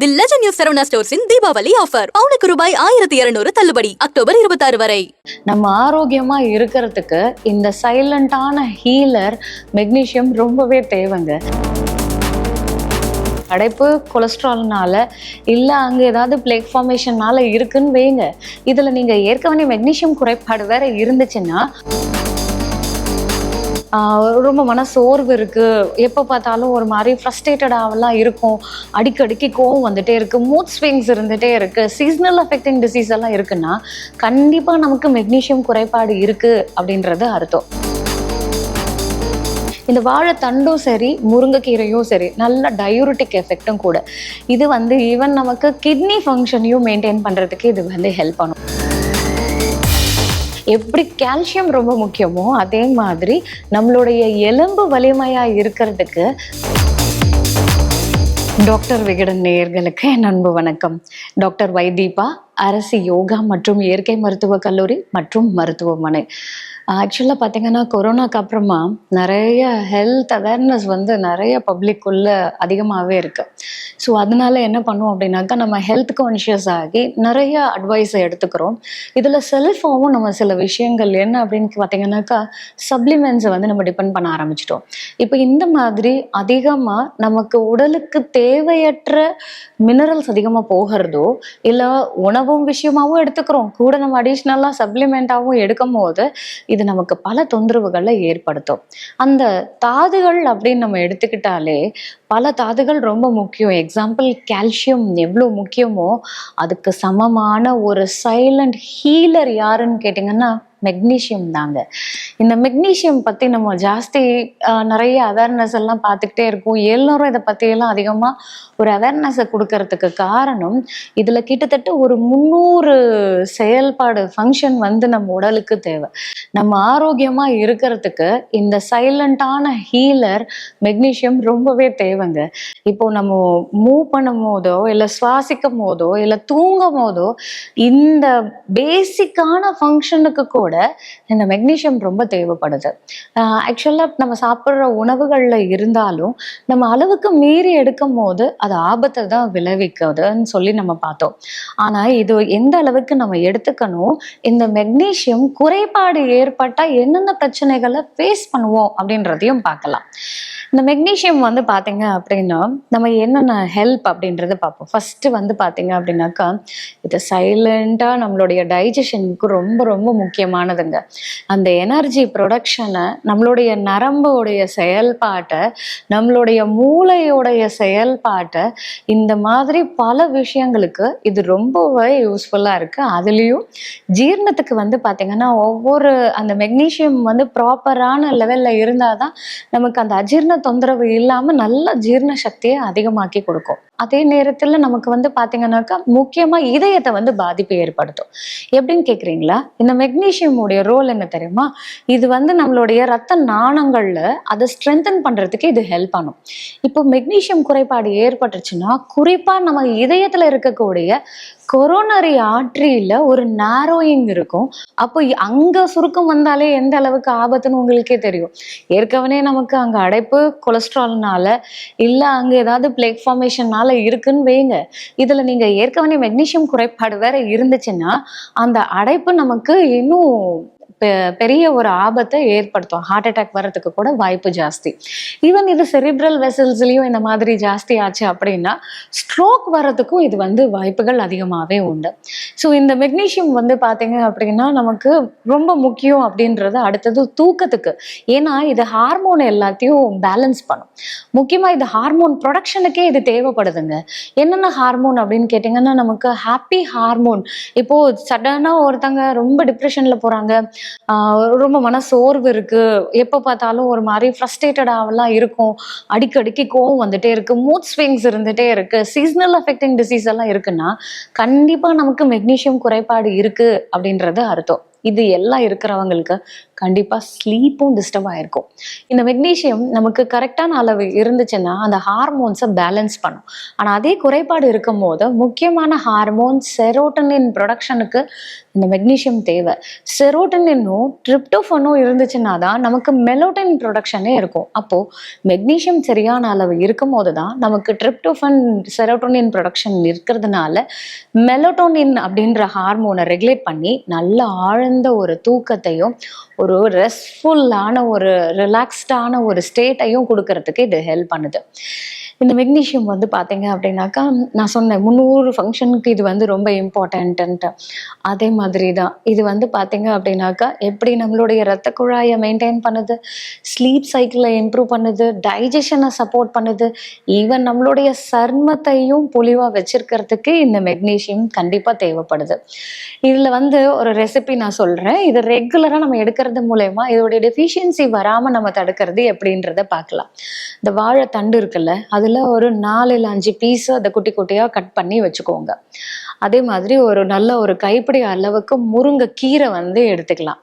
தி legend new Saravana ஸ்டோர்ஸின் Deepavali offer பவுனுக்கு ரூபாய் ஆயிரத்தி இருநூறு தள்ளுபடி அக்டோபர் இருபத்தாறு வரை. நம்ம ஆரோக்கியமா இருக்கிறதுக்கு இந்த சைலண்டான ஹீலர் மெக்னீஷியம் ரொம்பவே தேவைங்க. அடைப்பு கொலஸ்ட்ரால்னால இல்லை அங்கே ஏதாவது பிளேக் ஃபார்மேஷன்னால இருக்குன்னு வைங்க. இதில் நீங்கள் ஏற்கனவே மெக்னீசியம் குறைபாடு வேற இருந்துச்சுன்னா ரொம்ப மன சோர்வு இருக்குது எப்போ பார்த்தாலும் ஒரு மாதிரி ஃப்ரஸ்ட்ரேட்டடாகலாம் இருக்கும். அடிக்கடிக்கு கோவம் வந்துகிட்டே இருக்குது மூட் ஸ்விங்ஸ் இருந்துட்டே இருக்குது சீசனல் அஃபெக்டிங் டிசீஸ் எல்லாம் இருக்குன்னா கண்டிப்பாக நமக்கு மெக்னீஷியம் குறைபாடு இருக்குது அப்படின்றது அர்த்தம். இந்த வாழைத்தண்டும் சரி முருங்கைக்கீரையும் சரி நல்ல டயூரிட்டிக் எஃபெக்டும் கூட. இது வந்து ஈவன் நமக்கு கிட்னி ஃபங்க்ஷனையும் மெயின்டைன் பண்ணுறதுக்கு இது வந்து ஹெல்ப் பண்ணும். எப்படி கால்சியம் ரொம்ப முக்கியமோ அதே மாதிரி நம்மளுடைய எலும்பு வலிமையா இருக்கிறதுக்கு டாக்டர் விகடன் நேயர்களுக்கு என் அன்பு வணக்கம். டாக்டர் வைதீபா அரசு யோகா மற்றும் இயற்கை மருத்துவக் கல்லூரி மற்றும் மருத்துவமனை. ஆக்சுவலாக பார்த்தீங்கன்னா கொரோனாக்கு அப்புறமா நிறைய ஹெல்த் அவேர்னஸ் வந்து நிறைய பப்ளிக்குள்ளே அதிகமாகவே இருக்கு. ஸோ அதனால என்ன பண்ணுவோம் அப்படின்னாக்கா நம்ம ஹெல்த் கான்ஷியஸ் ஆகி நிறைய அட்வைஸை எடுத்துக்கிறோம். இதில் செல்ஃபாகவும் நம்ம சில விஷயங்கள் என்ன அப்படின்னு பார்த்தீங்கன்னாக்கா சப்ளிமெண்ட்ஸை வந்து நம்ம டிபெண்ட் பண்ண ஆரம்பிச்சிட்டோம். இப்போ இந்த மாதிரி அதிகமாக நமக்கு உடலுக்கு தேவையற்ற மினரல்ஸ் அதிகமாக போகிறதோ இல்லை உணவும் விஷயமாவும் எடுத்துக்கிறோம். கூட நம்ம அடிஷ்னலாக சப்ளிமெண்ட்டாகவும் எடுக்கும் போது இது நமக்கு பல தொந்தரவுகளை ஏற்படுத்தும். அந்த தாதுகள் அப்படின்னு நம்ம எடுத்துக்கிட்டாலே பல தாதுகள் ரொம்ப முக்கியம். எக்ஸாம்பிள் கால்சியம் எவ்வளோ முக்கியமோ அதுக்கு சமமான ஒரு சைலண்ட் ஹீலர் யாருன்னு கேட்டிங்கன்னா மெக்னீஷியம் தாங்க. இந்த மெக்னீஷியம் பற்றி நம்ம ஜாஸ்தி நிறைய அவேர்னஸ் எல்லாம் பார்த்துக்கிட்டே இருக்கோம். எல்லோரும் இதை பற்றியெல்லாம் அதிகமாக ஒரு அவேர்னஸை கொடுக்கறதுக்கு காரணம் இதில் கிட்டத்தட்ட ஒரு முந்நூறு செயல்பாடு ஃபங்க்ஷன் வந்து நம்ம உடலுக்கு தேவை. நம்ம ஆரோக்கியமாக இருக்கிறதுக்கு இந்த சைலண்டான ஹீலர் மெக்னீஷியம் ரொம்பவே தேவைங்க. இப்போ நம்ம மூவ் பண்ணும் போதோ இல்லை சுவாசிக்கும் போதோ இல்லை தூங்கும் போதோ இந்த பேசிக்கான ஃபங்க்ஷனுக்கு கூட இந்த மெக்னீஷியம் ரொம்ப தேவைப்படுது. ஆக்சுவலாக நம்ம சாப்பிட்ற உணவுகளில் இருந்தாலும் நம்ம அளவுக்கு மீறி எடுக்கும் போது அது ஆபத்தை தான் விளைவிக்குதுன்னு சொல்லி நம்ம பார்த்தோம். ஆனால் இது எந்த அளவுக்கு நம்ம எடுத்துக்கணும் இந்த மெக்னீஷியம் குறைபாடு ஏற்பட்டால் என்னென்ன பிரச்சனைகளை ஃபேஸ் பண்ணுவோம் அப்படின்றதையும் பார்க்கலாம். இந்த மெக்னீஷியம் வந்து பார்த்தீங்க அப்படின்னா நம்ம என்னென்ன ஹெல்ப் அப்படின்றத பார்ப்போம். ஃபர்ஸ்ட் வந்து பார்த்தீங்க அப்படின்னாக்கா இது சைலண்டாக நம்மளுடைய டைஜஷனுக்கு ரொம்ப ரொம்ப முக்கியமான முக்கியமானதுங்க அந்த எனர்ஜி ப்ரொடக்ஷனை நம்மளுடைய நரம்புடைய செயல்பாட்டை நம்மளுடைய மூளையோடைய செயல்பாட்டை இந்த மாதிரி பல விஷயங்களுக்கு இது ரொம்பவே யூஸ்ஃபுல்லாக இருக்குது அதுலேயும் ஜீரணத்துக்கு வந்து பார்த்தீங்கன்னா ஒவ்வொரு அந்த மெக்னீஷியம் வந்து ப்ராப்பரான லெவலில் இருந்தால் தான் நமக்கு அந்த அஜீரண தொந்தரவு இல்லாமல் நல்ல ஜீரண சக்தியை அதிகமாக்கி கொடுக்கும். அதே நேரத்தில் நமக்கு வந்து பார்த்தீங்கன்னாக்கா முக்கியமாக இதயத்தை வந்து பாதிப்பு ஏற்படுத்தும். எப்படின்னு கேட்குறீங்களா இந்த மெக்னீஷியம் உடைய ரோல் என்ன தெரியுமா? இது வந்து நம்மளுடைய ரத்த நாணங்கள்ல அதை ஸ்ட்ரென்தன் பண்றதுக்கு இது ஹெல்ப் பண்ணும். இப்போ மெக்னீஷியம் குறைபாடு ஏற்பட்டுச்சுன்னா குறிப்பா நம்ம இதயத்துல இருக்கக்கூடிய கொரோனரி ஆற்றியில் ஒரு நாரோயிங் இருக்கும். அப்போ அங்கே அங்க சுருக்கம் வந்தாலே எந்த அளவுக்கு ஆபத்துன்னு உங்களுக்கே தெரியும். ஏற்கனவே நமக்கு அங்க அடைப்பு கொலஸ்ட்ரால்னால இல்ல அங்க ஏதாவது பிளேக் ஃபார்மேஷன்னால இருக்குன்னு வைங்க. இதுல நீங்க ஏற்கனவே மெக்னீஷியம் குறைபாடு வேற இருந்துச்சுன்னா அந்த அடைப்பு நமக்கு இன்னும் பெரிய ஒரு ஆபத்தை ஏற்படுத்தும். ஹார்ட் அட்டாக் வர்றதுக்கு கூட வாய்ப்பு ஜாஸ்தி. ஈவன் இது செரிப்ரல் வெசல்ஸ்லையும் இந்த மாதிரி ஜாஸ்தி ஆச்சு அப்படின்னா ஸ்ட்ரோக் வர்றதுக்கும் இது வந்து வாய்ப்புகள் அதிகமாகவே உண்டு. ஸோ இந்த மெக்னீஷியம் வந்து பார்த்தீங்க அப்படின்னா நமக்கு ரொம்ப முக்கியம் அப்படின்றது அடுத்தது தூக்கத்துக்கு. ஏன்னா இது ஹார்மோன் எல்லாத்தையும் பேலன்ஸ் பண்ணும். முக்கியமாக இது ஹார்மோன் ப்ரொடக்ஷனுக்கே இது தேவைப்படுதுங்க. என்னென்ன ஹார்மோன் அப்படின்னு கேட்டிங்கன்னா நமக்கு ஹாப்பி ஹார்மோன் இப்போ சடனாக ஒருத்தங்க ரொம்ப டிப்ரெஷனில் போகிறாங்க ரொம்ப மன சோர்வு இருக்கு. எப்போ பார்த்தாலும் ஒரு மாதிரி ஃப்ரஸ்ட்ரேட்டடாகலாம் இருக்கும். அடிக்கடிக்கு கோவம் வந்துட்டே இருக்கு. மூட் ஸ்விங்ஸ் இருந்துட்டே இருக்கு. சீசனல் அஃபெக்டிங் டிசீஸ் எல்லாம் இருக்குன்னா கண்டிப்பாக நமக்கு மெக்னீஷியம் குறைபாடு இருக்கு அப்படின்றது அர்த்தம். இது எல்லாம் இருக்கிறவங்களுக்கு கண்டிப்பாக ஸ்லீப்பும் டிஸ்டர்ப் ஆகிருக்கும் இந்த மெக்னீஷியம் நமக்கு கரெக்டான அளவு இருந்துச்சுன்னா அந்த ஹார்மோன்ஸை பேலன்ஸ் பண்ணும். ஆனால் அதே குறைபாடு இருக்கும் போது முக்கியமான ஹார்மோன் செரோட்டனின் ப்ரொடக்ஷனுக்கு இந்த மெக்னீஷியம் தேவை. செரோட்டனினும் ட்ரிப்டோஃபனும் இருந்துச்சுன்னா தான் நமக்கு மெலோட்டின் ப்ரொடக்ஷனே இருக்கும். அப்போது மெக்னீஷியம் சரியான அளவு இருக்கும் போது தான் நமக்கு ட்ரிப்டோஃபன் செரோட்டோனின் ப்ரொடக்ஷன் இருக்கிறதுனால மெலோட்டோனின் அப்படின்ற ஹார்மோனை ரெகுலேட் பண்ணி நல்ல ஆழ்ந்த ஒரு தூக்கத்தையும் ஒரு ரெஸ்ட்ஃபுல்லான ஒரு ரிலாக்ஸ்டான ஒரு ஸ்டேட்டையும் கொடுக்கறதுக்கு இது ஹெல்ப் பண்ணுது. இந்த மெக்னீஷியம் வந்து பார்த்தீங்க அப்படின்னாக்கா நான் சொன்னேன் முந்நூறு ஃபங்க்ஷனுக்கு இது வந்து ரொம்ப இம்பார்ட்டன்ட்டு அதே மாதிரி தான் இது வந்து பார்த்தீங்க அப்படின்னாக்கா எப்படி நம்மளுடைய ரத்த குழாயை மெயின்டைன் பண்ணுது ஸ்லீப் சைக்கிளை இம்ப்ரூவ் பண்ணுது டைஜஷனை சப்போர்ட் பண்ணுது ஈவன் நம்மளுடைய சர்மத்தையும் பொலிவாக வச்சிருக்கிறதுக்கு இந்த மெக்னீஷியம் கண்டிப்பாக தேவைப்படுது. இதில் வந்து ஒரு ரெசிபி நான் சொல்கிறேன் இது ரெகுலராக நம்ம எடுக்கிறது மூலயமா இதோடைய டெஃபிஷியன்சி வராமல் நம்ம தடுக்கிறது எப்படின்றத பார்க்கலாம். இந்த வாழைத்தண்டு இருக்குல்ல அதில் ஒரு நாலு இல்லை அஞ்சு பீஸ் அதை குட்டி குட்டியாக கட் பண்ணி வச்சுக்கோங்க. அதே மாதிரி ஒரு நல்ல ஒரு கைப்பிடி அளவுக்கு முருங்கைக்கீரை வந்து எடுத்துக்கலாம்.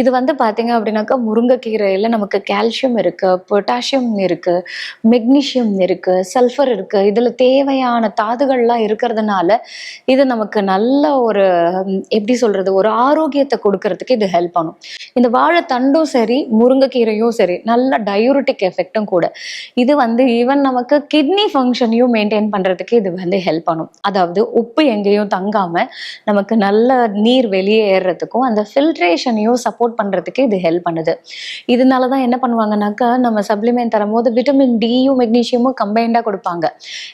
இது வந்து பார்த்தீங்க அப்படின்னாக்கா முருங்கைக்கீரையில் நமக்கு கால்சியம் இருக்குது பொட்டாசியம் இருக்குது மெக்னீஷியம் இருக்குது சல்ஃபர் இருக்குது இதில் தேவையான தாதுகள்லாம் இருக்கிறதுனால இது நமக்கு நல்ல ஒரு எப்படி சொல்கிறது ஒரு ஆரோக்கியத்தை கொடுக்கறதுக்கு இது ஹெல்ப் பண்ணும். இந்த வாழைத்தண்டும் சரி முருங்கைக்கீரையும் சரி நல்ல டயூரிட்டிக் எஃபெக்டும் கூட. இது வந்து ஈவன் நமக்கு கிட்னி ஃபங்க்ஷனையும் மெயின்டைன் பண்ணுறதுக்கு இது வந்து ஹெல்ப் பண்ணும். அதாவது உப்பு எங்கேயும் தங்காம நமக்கு நல்ல நீர் வெளியே ஏறுறதுக்கும் அந்த ஃபில்ட்ரேஷனையும் சப்போர்ட் பண்றதுக்கு இது ஹெல்ப் பண்ணுது. இதனால தான் என்ன பண்ணுவாங்கனாக்கா நம்ம சப்ளிமெண்ட் தரும்போது விட்டமின் டியும் மெக்னீஷியமும் கம்பைண்டாக கொடுப்பாங்க.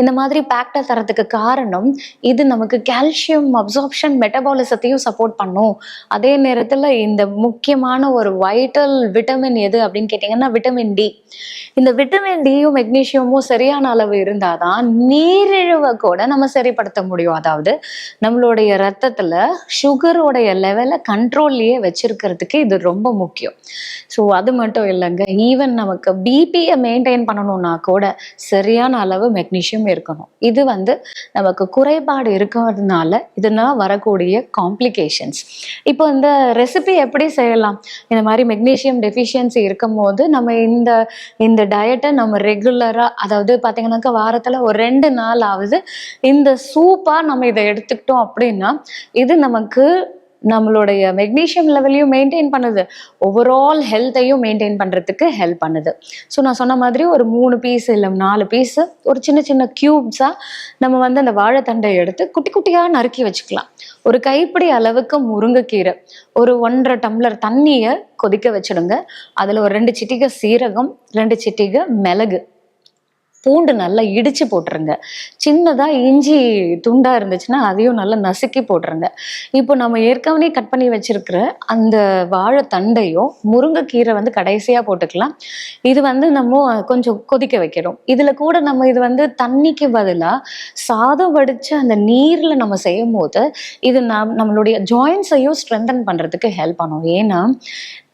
இந்த மாதிரி பேக்டா தரத்துக்கு காரணம் இது நமக்கு கால்சியம் அப்சார்ப்ஷன் மெட்டபாலிசத்தையும் சப்போர்ட் பண்ணும். அதே நேரத்தில் இந்த முக்கியமான ஒரு வைட்டல் விட்டமின் எது அப்படின்னு கேட்டிங்கன்னா விட்டமின் டி இந்த விட்டமின் டியும் மெக்னீஷியமும் சரியான அளவு இருந்தாதான் நீரிழிவை கூட நம்ம சரிப்படுத்த முடியும். அதாவது நம்மளுடைய ரத்தத்துல சுகரோடைய லெவலை கண்ட்ரோல்லையே வச்சிருக்கிறதுக்கு இது ரொம்ப முக்கியம். ஸோ அது மட்டும் இல்லைங்க. ஈவன் நமக்கு பிபியை மெயின்டைன் பண்ணணும்னா கூட சரியான அளவு மெக்னீஷியம் இருக்கணும். இது வந்து நமக்கு குறைபாடு இருக்கிறதுனால இதனால வரக்கூடிய காம்ப்ளிகேஷன்ஸ் இப்போ இந்த ரெசிபி எப்படி செய்யலாம்? இந்த மாதிரி மெக்னீஷியம் டெஃபிஷியன்சி இருக்கும் போது நம்ம இந்த இந்த டயட்டை நம்ம ரெகுலராக அதாவது பார்த்தீங்கன்னாக்கா வாரத்தில் ஒரு ரெண்டு நாள் ஆகுது இந்த சூப்பாக நம்ம இதை எடுத்துக்கிட்டோம் அப்படின்னா இது நமக்கு நம்மளுடைய மெக்னீஷியம் லெவலையும் மெயின்டைன் பண்ணுது. ஓவரால் ஹெல்த்தையும் மெயின்டைன் பண்ணுறதுக்கு ஹெல்ப் பண்ணுது. ஸோ நான் சொன்ன மாதிரி ஒரு மூணு பீஸ் இல்லை நாலு பீஸு ஒரு சின்ன சின்ன க்யூப்ஸாக நம்ம வந்து அந்த வாழைத்தண்டை எடுத்து குட்டி குட்டியாக நறுக்கி வச்சுக்கலாம். ஒரு கைப்பிடி அளவுக்கு முருங்கைக்கீரை ஒரு ஒன்றரை டம்ளர் தண்ணியை கொதிக்க வச்சிடுங்க. அதில் ஒரு ரெண்டு சிட்டிகை சீரகம் ரெண்டு சிட்டிகை மிளகு. பூண்டு நல்லா இடிச்சு போட்டுருங்க. சின்னதாக இஞ்சி துண்டாக இருந்துச்சுன்னா அதையும் நல்லா நசுக்கி போட்டுருங்க. இப்போ நம்ம ஏற்கனவே கட் பண்ணி வச்சுருக்கிற அந்த வாழை தண்டையும் முருங்கைக்கீரை வந்து கடைசியாக போட்டுக்கலாம். இது வந்து நம்ம கொஞ்சம் கொதிக்க வைக்கிறோம் இதில் கூட நம்ம இது வந்து தண்ணிக்கு பதிலாக சாதம் வடித்து அந்த நீரில் நம்ம செய்யும் போது இது நம் நம்மளுடைய ஜாயின்ஸையும் ஸ்ட்ரென்தன் பண்ணுறதுக்கு ஹெல்ப் பண்ணும். ஏன்னா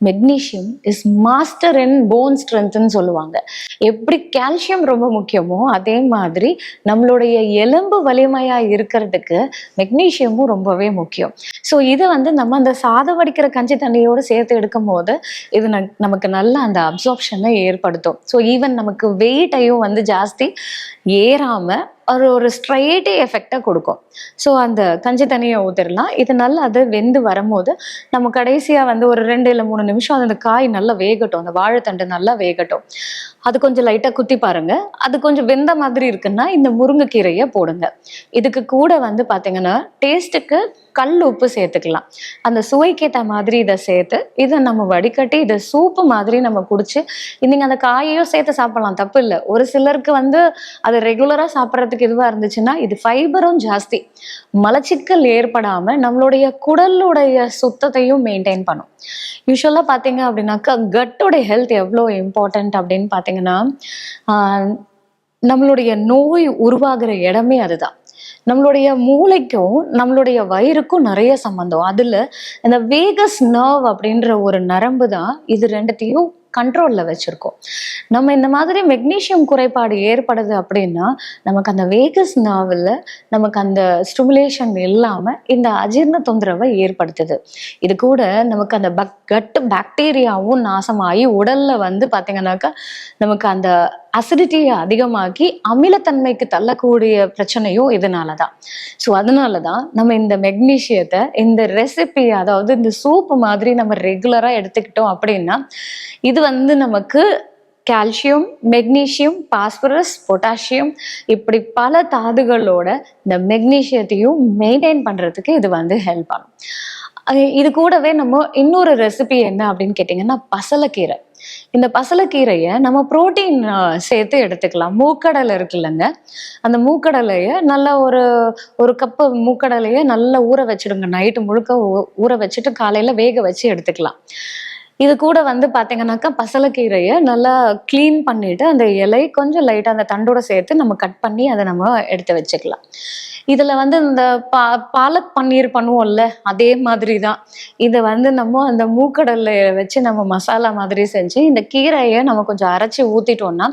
magnesium is master in bone ஸ்ட்ரென்த்னு சொல்லுவாங்க. எப்படி கால்சியம் ரொம்ப முக்கியமோ அதே மாதிரி நம்மளுடைய எலும்பு வலிமையா இருக்கிறதுக்கு மெக்னீஷியமும் ரொம்பவே முக்கியம். ஸோ இதை வந்து நம்ம அந்த சாதம் வடிக்கிற கஞ்சி தண்ணியோடு சேர்த்து எடுக்கும் போது இது ந- நமக்கு நல்ல அந்த அப்சார்ப்ஷனை ஏற்படுத்தும். ஸோ ஈவன் நமக்கு வெயிட்டையும் வந்து ஜாஸ்தி ஏறாமல் ஒரு ஒரு ஸ்ட்ரைட்டே எஃபெக்டாக கொடுக்கும். ஸோ அந்த கஞ்சி தண்ணியை ஊற்றிடலாம் இது நல்லா அது வெந்து வரும்போது நம்ம கடைசியாக வந்து ஒரு ரெண்டு இல்லை மூணு நிமிஷம் அந்த காய் நல்லா வேகட்டும். அந்த வாழைத்தண்டு நல்லா வேகட்டும். அது கொஞ்சம் லைட்டாக குத்தி பாருங்க. அது கொஞ்சம் வெந்த மாதிரி இருக்குன்னா இந்த முருங்கைக்கீரையை போடுங்க. இதுக்கு கூட வந்து பார்த்தீங்கன்னா டேஸ்ட்டுக்கு கல் உப்பு சேர்த்துக்கலாம். அந்த சுவைக்கேற்ற மாதிரி இதை சேர்த்து இதை நம்ம வடிகட்டி இதை சூப்பு மாதிரி நம்ம குடிச்சு நீங்கள் அந்த காயையும் சேர்த்து சாப்பிடலாம் தப்பு இல்லை. ஒரு சிலருக்கு வந்து அது ரெகுலராக சாப்பிட்றதுக்கு இதுவாக இருந்துச்சுன்னா இது ஃபைபரும் ஜாஸ்தி. மலச்சிக்கல் ஏற்படாமல் நம்மளுடைய குடலுடைய சுத்தத்தையும் மெயின்டைன் பண்ணும். யூஸ்வலாக பார்த்தீங்க அப்படின்னாக்கா கட்டோடைய ஹெல்த் எவ்வளோ இம்பார்ட்டன்ட் அப்படின்னு பார்த்தீங்கன்னா நம்மளுடைய நோய் உருவாகிற இடமே அதுதான். நம்மளுடைய மூளைக்கும் நம்மளுடைய வயிறுக்கும் நிறைய சம்பந்தம். அதுல இந்த வேகஸ் நர்வ் அப்படின்ற ஒரு நரம்பு தான் இது ரெண்டுத்தையும் கண்ட்ரோலில் வச்சுருக்கோம். நம்ம இந்த மாதிரி மெக்னீஷியம் குறைபாடு ஏற்படுது அப்படின்னா நமக்கு அந்த வேகஸ் நாவில் நமக்கு அந்த ஸ்டிமுலேஷன் இல்லாமல் இந்த அஜீரண தொந்தரவை ஏற்படுத்துது. இது கூட நமக்கு அந்த பக் கட் பாக்டீரியாவும் நாசமாகி உடல்ல வந்து பார்த்தீங்கன்னாக்கா நமக்கு அந்த அசிடிட்டியை அதிகமாக்கி அமிலத்தன்மைக்கு தள்ளக்கூடிய பிரச்சனையும் இதனால தான் ஸோ அதனால தான் நம்ம இந்த மெக்னீஷியத்தை இந்த ரெசிபி அதாவது இந்த சூப் மாதிரி நம்ம ரெகுலராக எடுத்துக்கிட்டோம் அப்படின்னா இது வந்து நமக்கு கால்சியம் மெக்னீஷியம் பாஸ்பரஸ் பொட்டாசியம் இப்படி பல தாதுகளோட இந்த மெக்னீஷியத்தையும் மெயின்டைன் பண்ணுறதுக்கு இது வந்து ஹெல்ப் பண்ணும் இது கூடவே நம்ம இன்னொரு ரெசிபி என்ன அப்படின்னு கேட்டிங்கன்னா பசலக்கீரை. இந்த பசலக்கீரையை நம்ம புரோட்டீன் சேர்த்து எடுத்துக்கலாம். மூக்கடலை இருக்குல்லங்க அந்த மூக்கடலையை நல்லா ஒரு ஒரு கப்பு மூக்கடலையை நல்லா ஊற வச்சுடுங்க. நைட்டு முழுக்க ஊ- ஊற வச்சுட்டு காலையில் வேக வச்சு எடுத்துக்கலாம். இது கூட வந்து பார்த்தீங்கன்னாக்கா பசலைக்கீரையை நல்லா க்ளீன் பண்ணிட்டு அந்த இலை கொஞ்சம் லைட்டாக அந்த தண்டோட சேர்த்து நம்ம கட் பண்ணி அதை நம்ம எடுத்து வச்சுக்கலாம். இதில் வந்து இந்த பா பாலக் பன்னீர் பண்ணுவோம்ல அதே மாதிரி தான் இதை வந்து நம்ம அந்த மூக்கடலை வச்சு நம்ம மசாலா மாதிரி செஞ்சு இந்த கீரையை நம்ம கொஞ்சம் அரைச்சி ஊற்றிட்டோம்னா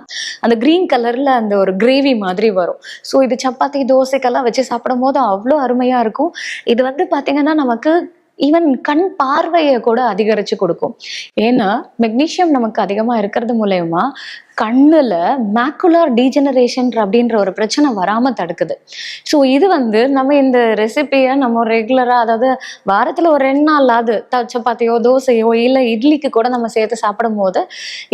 அந்த க்ரீன் கலரில் அந்த ஒரு கிரேவி மாதிரி வரும். ஸோ இது சப்பாத்தி தோசைக்கெல்லாம் வச்சு சாப்பிடும் போது அவ்வளோ அருமையாக இருக்கும். இது வந்து பார்த்திங்கன்னா நமக்கு ஈவன் கண் பார்வையை கூட அதிகரித்து கொடுக்கும். ஏன்னா மெக்னீஷியம் நமக்கு அதிகமாக இருக்கிறது மூலயமா கண்ணில் மேக்குலர் டீஜெனரேஷன் அப்படின்ற ஒரு பிரச்சனை வராமல் தடுக்குது. ஸோ இது வந்து நம்ம இந்த ரெசிபியை நம்ம ரெகுலராக அதாவது வாரத்தில் ஒரு ரெண்டு நாளாவது சப்பாத்தியோ தோசையோ இல்லை இட்லிக்கு கூட நம்ம சேர்த்து சாப்பிடும் போது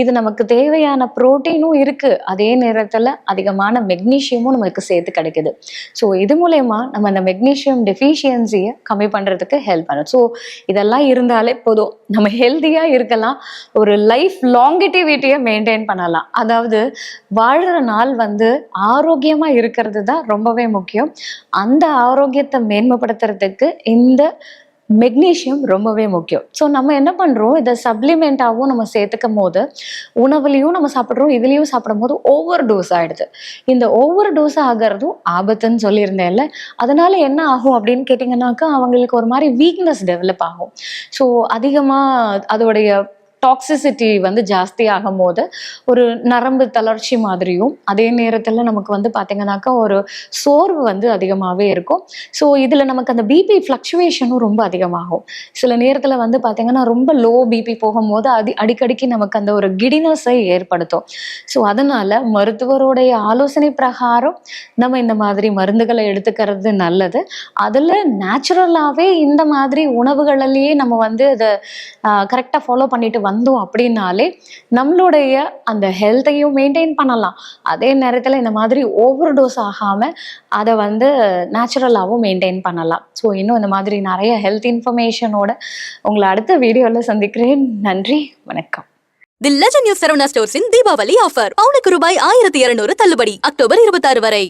இது நமக்கு தேவையான ப்ரோட்டீனும் இருக்குது அதே நேரத்தில் அதிகமான மெக்னீஷியமும் நமக்கு சேர்த்து கிடைக்குது. ஸோ இது மூலயமா நம்ம அந்த மெக்னீஷியம் டெஃபிஷியன்சியை கம்மி பண்ணுறதுக்கு ஹெல்ப் பண்ணும் ஸோ இதெல்லாம் இருந்தாலே போதும். நம்ம ஹெல்த்தியாக இருக்கலாம். ஒரு லைஃப் லாங்கிட்டிவிட்டியை மெயின்டைன் பண்ணலாம். அதாவது வாழ்கிற நாள் வந்து ஆரோக்கியமாக இருக்கிறது தான் ரொம்பவே முக்கியம். அந்த ஆரோக்கியத்தை மேன்மைப்படுத்துறதுக்கு இந்த மெக்னீஷியம் ரொம்பவே முக்கியம். ஸோ நம்ம என்ன பண்ணுறோம் இதை சப்ளிமெண்ட்டாகவும் நம்ம சேர்த்துக்கும் போது உணவுலையும் நம்ம சாப்பிட்றோம் இதுலேயும் சாப்பிடும் போது ஓவர் டோஸ் ஆகிடுது இந்த ஓவர் டோஸ் ஆகிறதும் ஆபத்துன்னு சொல்லியிருந்தேன்ல. அதனால என்ன ஆகும் அப்படின்னு கேட்டிங்கன்னாக்கா அவங்களுக்கு ஒரு மாதிரி வீக்னஸ் டெவலப் ஆகும். ஸோ அதிகமாக அதோடைய டாக்ஸிசிட்டி வந்து ஜாஸ்தி ஆகும் போது ஒரு நரம்பு தளர்ச்சி மாதிரியும் அதே நேரத்தில் நமக்கு வந்து பார்த்தீங்கன்னாக்கா ஒரு சோர்வு வந்து அதிகமாகவே இருக்கும். ஸோ இதில் நமக்கு அந்த பிபி ஃப்ளக்சுவேஷனும் ரொம்ப அதிகமாகும். சில நேரத்தில் வந்து பார்த்தீங்கன்னா ரொம்ப லோ பிபி போகும்போது அடி அடிக்கடிக்கு நமக்கு அந்த ஒரு கிடினஸை ஏற்படுத்தும். ஸோ அதனால் மருத்துவருடைய ஆலோசனை பிரகாரம் நம்ம இந்த மாதிரி மருந்துகளை எடுத்துக்கிறது நல்லது. அதில் நேச்சுரலாகவே இந்த மாதிரி உணவுகளிலேயே நம்ம வந்து அதை கரெக்டாக ஃபாலோ பண்ணிட்டு வந்தோம் அப்படின்னாலே நம்மளுடைய அந்த ஹெல்த்தையும் மெயின்டைன் பண்ணலாம். அதே நேரத்தில் இந்த மாதிரி ஓவர் டோஸ் ஆகாமல் அதை வந்து நேச்சுரலாகவும் மெயின்டைன் பண்ணலாம். ஸோ இன்னும் இந்த மாதிரி நிறைய ஹெல்த் இன்ஃபர்மேஷனோட உங்களை அடுத்த வீடியோவில் சந்திக்கிறேன். நன்றி வணக்கம். தி லெஜன் நியூஸ் சரவணா ஸ்டோர்ஸின் தீபாவளி ஆஃபர் பவுனுக்கு ரூபாய் ஆயிரத்தி இருநூறு தள்ளுபடி. அக்டோபர் இருபத்தாறு வரை.